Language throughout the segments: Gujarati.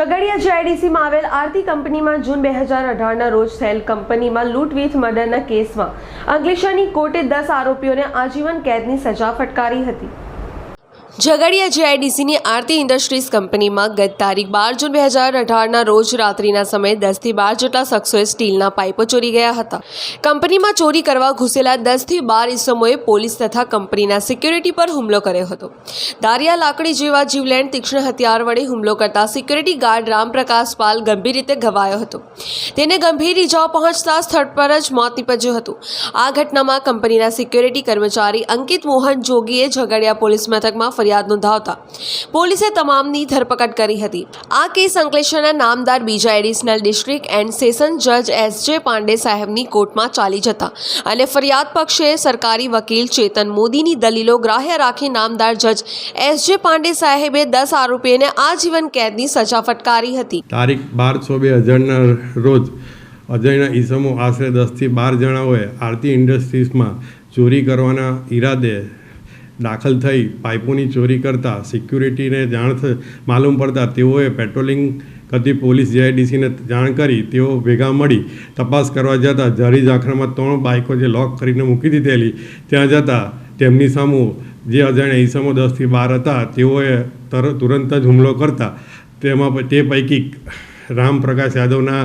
ઝઘડિયા જીઆઈડીસીમાં આવેલ આરતી કંપનીમાં જૂન બે હજાર અઢારના રોજ થયેલ કંપનીમાં લૂંટ વિથ મર્ડરના કેસમાં અંકલેશ્વરની કોર્ટે દસ આરોપીઓને આજીવન કેદની સજા ફટકારી હતી. ઝઘડિયા જીઆઈડીસીની આરતી ઇન્ડસ્ટ્રીઝ કંપનીમાં ગત તારીખ બાર જૂન બે હજાર અઢારના રોજ રાત્રિના સમયે દસથી બાર જેટલા શખ્સોએ સ્ટીલના પાઇપો ચોરી ગયા હતા. કંપનીમાં ચોરી કરવા ઘૂસેલા દસથી બાર ઇસમોએ પોલીસ તથા કંપનીના સિક્યુરિટી પર હુમલો કર્યો હતો. દારિયા લાકડી જેવા જીવલેણ તીક્ષ્ણ હથિયાર વડે હુમલો કરતા સિક્યુરિટી ગાર્ડ રામપ્રકાશ પાલ ગંભીર રીતે ઘવાયો હતો. તેને ગંભીર ઇજાઓ પહોંચતા સ્થળ પર જ મોત નીપજ્યું હતું. આ ઘટનામાં કંપનીના સિક્યુરિટી કર્મચારી અંકિત મોહન જોગીએ ઝઘડિયા પોલીસ મથકમાં ફરિયાદ નોંધાવતા પોલીસે તમામની ધરપકડ કરી હતી. આ કેસ અંકલેશ્વરના નામદાર બીજા એડિશનલ ડિસ્ટ્રિક્ટ એન્ડ સેશન જજ એસ જે પાંડે સાહેબની કોર્ટમાં ચાલી જતા અને ફરિયાદ પક્ષે સરકારી વકીલ ચેતન મોદીની દલીલો ગ્રાહ્ય રાખી નામદાર જજ એસ જે પાંડે સાહેબે દસ આરોપીઓને આજીવન કેદની સજા ફટકારી હતી. તારીખ બાર છ બે હજારના રોજ અજયના ઈસમો આશરે દસથી બાર જણાઓએ આરતી ઇન્ડસ્ટ્રીઝમાં ચોરી કરવાના ઈરાદે દાખલ થઈ પાઇપોની ચોરી કરતા સિક્યુરિટીને જાણ માલુમ પડતા તેઓએ પેટ્રોલિંગ કરતી પોલીસ જીઆઈડીસીને જાણ કરી તેઓ ભેગા મળી તપાસ કરવા જતાં ઝારી ઝાખરામાં ત્રણ બાઇકો જે લોક કરીને મૂકી દીધેલી, ત્યાં જતાં તેમની સામું જે અજાણ્યા ઈસમો દસથી બાર હતા તેઓએ તર, તુરંત જ હુમલો કરતા. તેમાં તે પૈકી રામપ્રકાશ યાદવના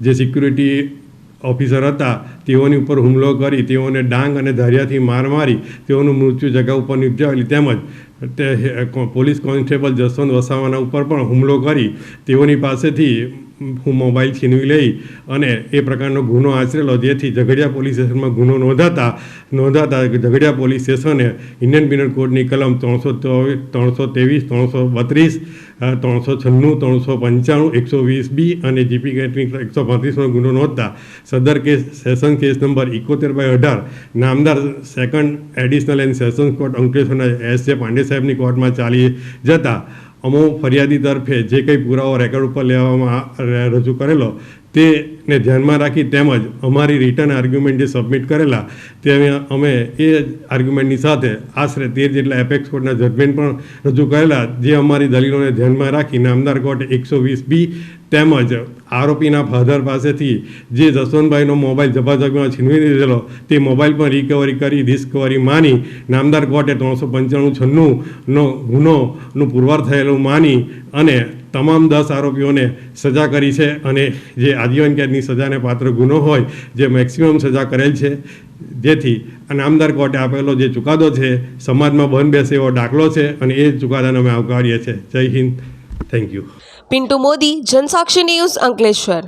જે સિક્યુરિટી ઓફિસર હતા, તેઓની ઉપર હુમલો કરી, તેઓને ડાંગ અને ધૈર્યથી માર મારી, તેઓનું મૃત્યુ જગા ઉપર નિપજાવેલી તેમજ તે પોલીસ કોન્સ્ટેબલ જસવંત વસાવાના ઉપર પણ હુમલો કરી, તેઓની પાસેથી હું મોબાઈલ છીનવી લઈ અને એ પ્રકારનો ગુનો આચરેલો, જેથી ઝઘડિયા પોલીસ સ્ટેશનમાં ગુનો નોંધાતા નોંધાતા ઝઘડિયા પોલીસ સ્ટેશને ઇન્ડિયન પિનલ કોડની કલમ ત્રણસો ત્રણસો ત્રેવીસ, ત્રણસો બત્રીસ ત્રણસો છન્નું, ત્રણસો પંચાણું, એકસો વીસ બી અને જીપી કેટની એકસો પાંત્રીસનો ગુનો નોંધતા, સદર કેસ, સેશન કેસ નંબર એકોતેર બાય અઢાર, નામદાર second additional and sessions court અંકલેશ્વરના એસ જે પાંડે સાહેબની કોર્ટમાં ચાલી જતા અમો ફરિયાદી તરફે જે કંઈ પુરાવો રેકોર્ડ ઉપર લેવામાં રજૂ કરેલો તેને ધ્યાનમાં રાખી તેમજ અમારી રિટર્ન આર્ગ્યુમેન્ટ જે સબમિટ કરેલા, તે અમે એ આર્ગ્યુમેન્ટની સાથે આશરે તેર જેટલા એપેક્સ કોર્ટના જજમેન્ટ પણ રજૂ કરેલા, જે અમારી દલીલોને ધ્યાનમાં રાખી નામદાર કોર્ટે એકસો વીસ બી તેમજ આરોપીના ફાધર પાસેથી જે જસવંતભાઈનો મોબાઈલ જબાજગમાં છીનવી દીધેલો, તે મોબાઈલ પણ રિકવરી કરી ડિસ્કવરી માની, નામદાર કોર્ટે ત્રણસો પંચાણું છન્નુંનો ગુનોનું પુરવાર થયેલું માની અને તમામ દસ આરોપીઓને સજા કરી છે અને જે આજીવન કેદની સજાને પાત્ર ગુનો હોય, જે મેક્સિમમ સજા કરેલ છે, જેથી આ નામદાર કોર્ટે આપેલો જે ચુકાદો છે, સમાજમાં બંધ બેસે એવો દાખલો છે અને એ ચુકાદાને અમે આવકારીએ છીએ. Jai Hind. Thank you Pintu Modi, Jansakshi news Ankleshwar.